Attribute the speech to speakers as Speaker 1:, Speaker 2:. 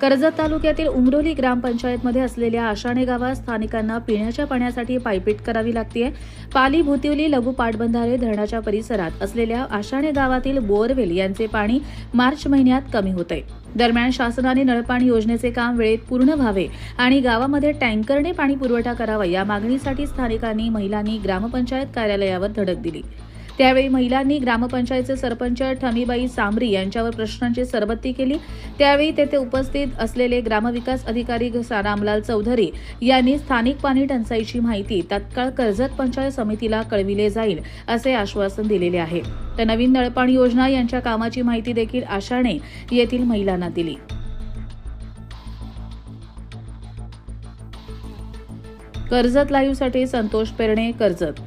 Speaker 1: कर्जत तालुक्यातील उमरोली ग्रामपंचायतमध्ये असलेल्या आशाणे गावात स्थानिकांना पिण्याच्या पाण्यासाठी पायपीट करावी लागते पाली भुतिवली लघु पाटबंधारे धरणाच्या परिसरात असलेल्या आशाणे गावातील बोअरवेल यांचे पाणी मार्च महिन्यात कमी होते दरम्यान शासनाने नळपाणी योजनेचे काम वेळेत पूर्ण व्हावे आणि गावामध्ये टँकरने पाणी पुरवठा करावा या मागणीसाठी स्थानिकांनी महिलांनी ग्रामपंचायत कार्यालयावर धडक दिली. त्यावेळी महिलांनी ग्रामपंचायतचे सरपंच ठमीबाई सांबरी यांच्यावर प्रश्नांची सरबत्ती केली. त्यावेळी तेथे उपस्थित असलेले ग्रामविकास अधिकारी रामलाल चौधरी यांनी स्थानिक पाणी टंचाईची माहिती तत्काळ कर्जत पंचायत समितीला कळविले जाईल असे आश्वासन दिलेले आहे. तर नवीन नळपाणी योजना यांच्या कामाची माहिती देखील आशाने येथील महिलांना दिली. कर्जत लाईव्हसाठी संतोष पेरणे कर्जत.